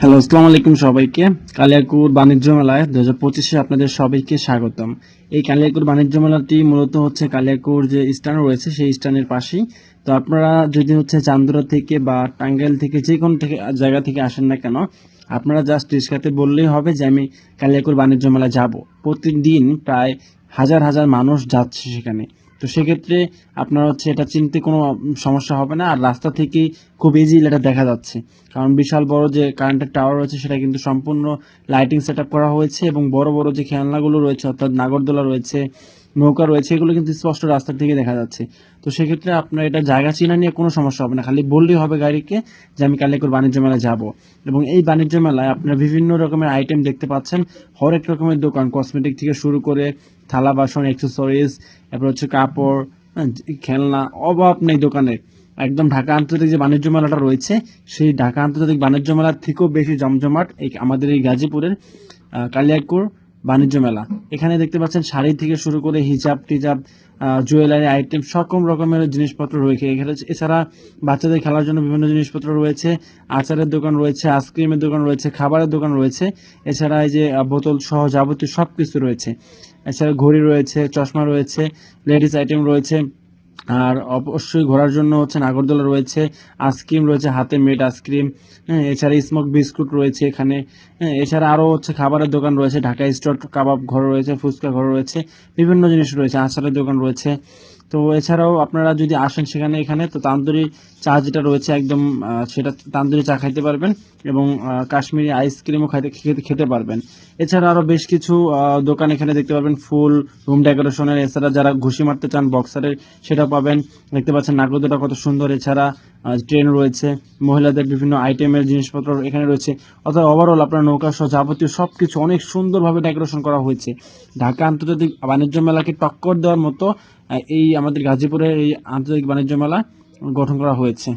Hello আসসালামু আলাইকুম সবাইকে। কালিয়াকুর বাণিজ্য মেলায় দু হাজার পঁচিশে আপনাদের সবাইকে স্বাগতম। এই কালিয়াকুর বাণিজ্য মেলাটি মূলত হচ্ছে কালিয়াকুর যে স্ট্যান্ড রয়েছে, সেই স্ট্যান্ডের পাশেই। তো আপনারা যদি হচ্ছে চান্দুরা থেকে বা টাঙ্গাইল থেকে যে কোনো থেকে, জায়গা থেকে আসেন না কেন, আপনারা জাস্ট রিক্সাতে বললেই হবে যে আমি কালিয়াকুর বাণিজ্য মেলা যাব। প্রতিদিন প্রায় হাজার হাজার মানুষ যাচ্ছে সেখানে। তো সেক্ষেত্রে আপনার হচ্ছে এটা চিনতে কোনো সমস্যা হবে না। আর রাস্তা থেকেই খুব ইজিলি এটা দেখা যাচ্ছে। কারণ বিশাল বড় যে কারেন্টের টাওয়ার রয়েছে, সেটা কিন্তু সম্পূর্ণ লাইটিং সেট করা হয়েছে এবং বড় বড় যে খেলনাগুলো রয়েছে, অর্থাৎ নাগরদোলা রয়েছে নৌকা রয়েছে এগুলো কিন্তু স্পষ্ট রাস্তার থেকে দেখা যাচ্ছে। তো সেক্ষেত্রে আপনার এটা জায়গা চেনা নিয়ে কোনো সমস্যা হবে না খালি বললেই হবে গাড়িকে যে আমি কালিয়াকুর বাণিজ্য মেলায় যাব। এবং এই বাণিজ্য মেলায় আপনারা বিভিন্ন রকমের আইটেম দেখতে পাচ্ছেন। হরেক রকমের দোকান কসমেটিক থেকে শুরু করে থালা বাসন অ্যাক্সেসরিজ তারপর হচ্ছে কাপড় হ্যাঁ, খেলনা অভাব নেই দোকানে। একদম ঢাকা আন্তর্জাতিক যে বাণিজ্য মেলাটা রয়েছে সেই ঢাকা আন্তর্জাতিক বাণিজ্য মেলার থেকেও বেশি জমজমাট এই আমাদের এই গাজীপুরের কালিয়াকুর বাণিজ্য মেলা। এখানে দেখতে পাচ্ছেন শাড়ি থেকে শুরু করে হিজাব, টিজাব জুয়েলারি, আইটেম, সকম রকমের জিনিসপত্র রয়েছে এখানে। এছাড়া বাচ্চাদের খেলার জন্য বিভিন্ন জিনিসপত্র রয়েছে, আচারের দোকান রয়েছে, আইসক্রিমের দোকান রয়েছে, খাবারের দোকান রয়েছে। এছাড়া এই যে বোতল সহ যাবতীয় সব কিছু রয়েছে। এছাড়া ঘড়ি রয়েছে, চশমা রয়েছে, লেডিস আইটেম রয়েছে। আর অবশ্যই ঘোরার জন্য হচ্ছে নাগরদোলা রয়েছে আইসক্রিম রয়েছে, হাতে মেড আইসক্রিম হ্যাঁ এছাড়া স্মোক বিস্কুট রয়েছে এখানে হ্যাঁ এছাড়া আরও হচ্ছে খাবারের দোকান রয়েছে, ঢাকা স্টোর কাবাব ঘর রয়েছে, ফুচকা ঘর রয়েছে, বিভিন্ন জিনিস রয়েছে, আচারের দোকান রয়েছে। তো এছাড়াও আপনারা যদি আসেন সেখানে এখানে, তো তান্দুরি চা যেটা রয়েছে একদম সেটা তান্দুরি চা খাইতে পারবেন এবং কাশ্মীরি আইসক্রিমও খাইতে, খেতে খেতে পারবেন। এছাড়া আরও বেশ কিছু দোকান এখানে দেখতে পারবেন, ফুল রুম ডেকোরেশনের এছাড়া যারা ঘুষি মারতে চান বক্সারের সেটা পাবেন। দেখতে পাচ্ছেন নাগরদোটা কত সুন্দর, এছাড়া ট্রেন রয়েছে, মহিলাদের বিভিন্ন আইটেমের জিনিসপত্র এখানে রয়েছে। অর্থাৎ ওভারঅল আপনার নৌকা সহ যাবতীয় সব কিছু অনেক সুন্দরভাবে ডেকোরেশন করা হয়েছে। ঢাকা আন্তর্জাতিক বাণিজ্য মেলাকে টক্কর দেওয়ার মতো এই আমাদের গাজীপুরের এই আন্তর্জাতিক বাণিজ্য মেলা গঠন করা হয়েছে।